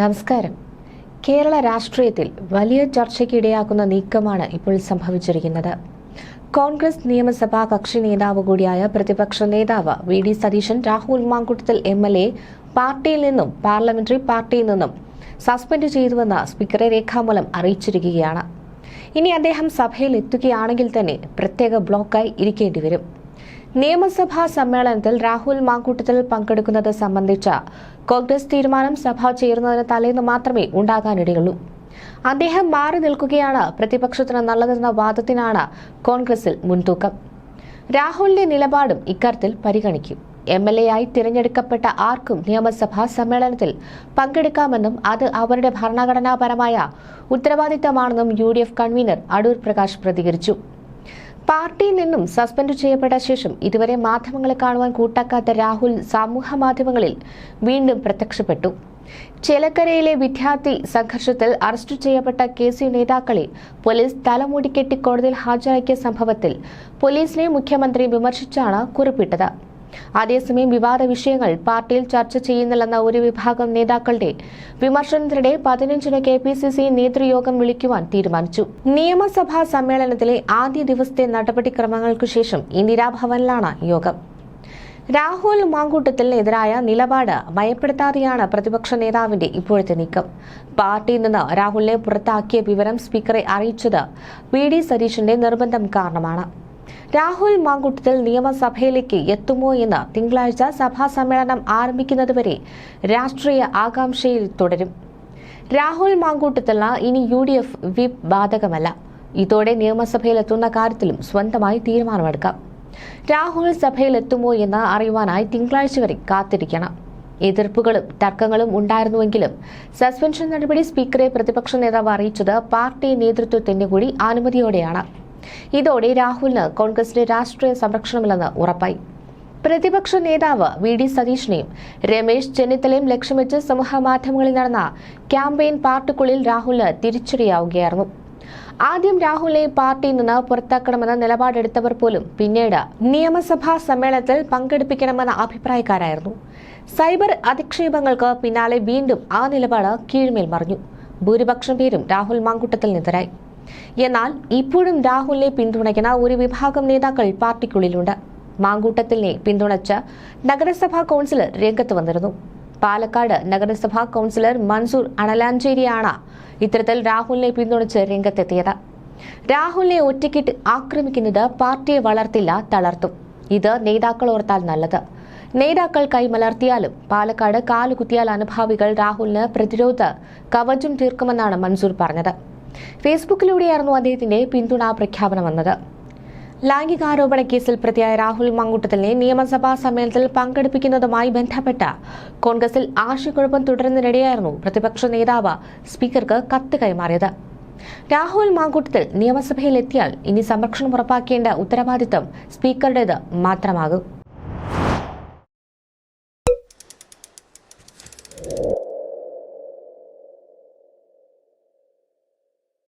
നമസ്കാരം. കേരള രാഷ്ട്രീയത്തിൽ വലിയ ചർച്ചയ്ക്കിടയാക്കുന്ന നീക്കമാണ് ഇപ്പോൾ സംഭവിച്ചിരിക്കുന്നത്. കോൺഗ്രസ് നിയമസഭാ കക്ഷി നേതാവ് കൂടിയായ പ്രതിപക്ഷ നേതാവ് V D Satheesan Rahul Mankoottathil M L A പാർട്ടിയിൽ നിന്നും പാർലമെന്ററി പാർട്ടിയിൽ നിന്നും സസ്പെൻഡ് ചെയ്തുവെന്ന് സ്പീക്കറെ രേഖാമൂലം അറിയിച്ചിരിക്കുകയാണ്. ഇനി അദ്ദേഹം സഭയിൽ എത്തുകയാണെങ്കിൽ തന്നെ പ്രത്യേക ബ്ലോക്കായി ഇരിക്കേണ്ടി വരും. നിയമസഭാ സമ്മേളനത്തിൽ രാഹുൽ മാങ്കൂട്ടത്തിൽ പങ്കെടുക്കുന്നത് സംബന്ധിച്ച കോൺഗ്രസ് തീരുമാനം സഭ ചേരുന്നതിന് തലേന്ന് മാത്രമേ ഉണ്ടാകാനിടയുള്ളൂ. അദ്ദേഹം മാറി നിൽക്കുകയാണ് പ്രതിപക്ഷത്തിന് നല്ലതെന്ന വാദത്തിനാണ് കോൺഗ്രസിൽ മുൻതൂക്കം. രാഹുലിന്റെ നിലപാടും ഇക്കാര്യത്തിൽ പരിഗണിക്കും. എം എൽ എ ആയി തിരഞ്ഞെടുക്കപ്പെട്ട ആർക്കും നിയമസഭാ സമ്മേളനത്തിൽ പങ്കെടുക്കാമെന്നും അത് അവരുടെ ഭരണഘടനാപരമായ ഉത്തരവാദിത്തമാണെന്നും യു കൺവീനർ അടൂർ പ്രകാശ് പ്രതികരിച്ചു. പാർട്ടിയിൽ നിന്നും സസ്പെൻഡ് ചെയ്യപ്പെട്ട ശേഷം ഇതുവരെ മാധ്യമങ്ങളെ കാണുവാൻ കൂട്ടാക്കാത്ത രാഹുൽ സമൂഹ മാധ്യമങ്ങളിൽ വീണ്ടും പ്രത്യക്ഷപ്പെട്ടു. ചേലക്കരയിലെ വിദ്യാർത്ഥി സംഘർഷത്തിൽ അറസ്റ്റ് ചെയ്യപ്പെട്ട കെ സി നേതാക്കളെ പോലീസ് തലമൂടിക്കെട്ടി കോടതിയിൽ ഹാജരാക്കിയ സംഭവത്തിൽ പോലീസിനെ മുഖ്യമന്ത്രി വിമർശിച്ചാണ് കുറിപ്പിട്ടത്. അതേസമയം വിവാദ വിഷയങ്ങൾ പാർട്ടിയിൽ ചർച്ച ചെയ്യുന്നില്ലെന്ന ഒരു വിഭാഗം നേതാക്കളുടെ വിമർശനത്തിനിടെ പതിനഞ്ചിന് കെ പി സി സി നേതൃയോഗം വിളിക്കുവാൻ തീരുമാനിച്ചു. നിയമസഭാ സമ്മേളനത്തിലെ ആദ്യ ദിവസത്തെ നടപടിക്രമങ്ങൾക്കു ശേഷം ഇന്ദിരാഭവനിലാണ് യോഗം. രാഹുൽ മാങ്കൂട്ടത്തിനെതിരായ നിലപാട് ഭയപ്പെടുത്താതെയാണ് പ്രതിപക്ഷ നേതാവിന്റെ ഇപ്പോഴത്തെ നീക്കം. പാർട്ടിയിൽ നിന്ന് രാഹുലിനെ പുറത്താക്കിയ വിവരം സ്പീക്കറെ അറിയിച്ചത് വി ഡി സതീശന്റെ നിർബന്ധം കാരണമാണ്. രാഹുൽ മാങ്കൂട്ടത്തിൽ നിയമസഭയിലേക്ക് എത്തുമോ എന്ന് തിങ്കളാഴ്ച സഭാ സമ്മേളനം ആരംഭിക്കുന്നതുവരെ രാഷ്ട്രീയ ആകാംക്ഷയിൽ തുടരും. രാഹുൽ മാങ്കൂട്ടത്തിന് ഇനി യു ഡി എഫ് വിപ്പ് ബാധകമല്ല. ഇതോടെ നിയമസഭയിലെത്തുന്ന കാര്യത്തിലും സ്വന്തമായി തീരുമാനമെടുക്കാം. രാഹുൽ സഭയിലെത്തുമോ എന്ന് അറിയുവാനായി തിങ്കളാഴ്ച വരെ കാത്തിരിക്കണം. എതിർപ്പുകളും തർക്കങ്ങളും ഉണ്ടായിരുന്നുവെങ്കിലും സസ്പെൻഷൻ നടപടി സ്പീക്കറെ പ്രതിപക്ഷ നേതാവ് അറിയിച്ചത് പാർട്ടി നേതൃത്വത്തിന്റെ കൂടി അനുമതിയോടെയാണ്. ഇതോടെ രാഹുലിന് കോൺഗ്രസിന്റെ രാഷ്ട്രീയ സംരക്ഷണമില്ലെന്ന് ഉറപ്പായി. പ്രതിപക്ഷ നേതാവ് വി ഡി സതീഷിനെയും രമേശ് ചെന്നിത്തലയും ലക്ഷ്യമിട്ട് സമൂഹ മാധ്യമങ്ങളിൽ നടന്ന ക്യാമ്പയിൻ പാർട്ടിക്കുള്ളിൽ രാഹുലിന് തിരിച്ചടിയാവുകയായിരുന്നു. ആദ്യം രാഹുലിനെ പാർട്ടിയിൽ നിന്ന് പുറത്താക്കണമെന്ന നിലപാടെടുത്തവർ പോലും പിന്നീട് നിയമസഭാ സമ്മേളനത്തിൽ പങ്കെടുപ്പിക്കണമെന്ന അഭിപ്രായക്കാരായിരുന്നു. സൈബർ അധിക്ഷേപങ്ങൾക്ക് പിന്നാലെ വീണ്ടും ആ നിലപാട് കീഴ്മേൽ മറിഞ്ഞു. ഭൂരിപക്ഷം പേരും രാഹുൽ മാങ്കൂട്ടത്തിനെതിരായി എന്നാൽ ഇപ്പോഴും രാഹുലിനെ പിന്തുണയ്ക്കുന്ന ഒരു വിഭാഗം നേതാക്കൾ പാർട്ടിക്കുള്ളിലുണ്ട്. മാങ്കൂട്ടത്തിലിനെ പിന്തുണച്ച് നഗരസഭാ കൗൺസിലർ രംഗത്ത് വന്നിരുന്നു. പാലക്കാട് നഗരസഭാ കൗൺസിലർ മൻസൂർ അണലാഞ്ചേരിയാണ് ഇത്തരത്തിൽ രാഹുലിനെ പിന്തുണച്ച് രംഗത്തെത്തിയത്. രാഹുലിനെ ഒറ്റയ്ക്കിട്ട് ആക്രമിക്കുന്നത് പാർട്ടിയെ വളർത്തില്ല തളർത്തും. ഇത് നേതാക്കൾ ഓർത്താൽ നല്ലത്. നേതാക്കൾ കൈമലർത്തിയാലും പാലക്കാട് കാലുകുത്തിയാൽ അനുഭാവികൾ രാഹുലിന് പ്രതിരോധ കവചം തീർക്കുമെന്നാണ് മൻസൂർ പറഞ്ഞത്. ഫേസ്ബുക്കിലൂടെയായിരുന്നു അദ്ദേഹത്തിന്റെ പിന്തുണാ പ്രഖ്യാപനം വന്നത്. ലൈംഗികാരോപണ കേസിൽ പ്രതിയായ രാഹുൽ മങ്കൂട്ടത്തിനെ നിയമസഭാ സമ്മേളനത്തിൽ പങ്കെടുപ്പിക്കുന്നതുമായി ബന്ധപ്പെട്ട കോൺഗ്രസിൽ ആശയക്കുഴപ്പം തുടരുന്നതിനിടെയായിരുന്നു പ്രതിപക്ഷ നേതാവ് സ്പീക്കർക്ക് കത്ത് കൈമാറിയത്. രാഹുൽ മാങ്കൂട്ടത്തിൽ നിയമസഭയിലെത്തിയാൽ ഇനി സംരക്ഷണം ഉറപ്പാക്കേണ്ട ഉത്തരവാദിത്തം സ്പീക്കറുടേത് മാത്രമാകും.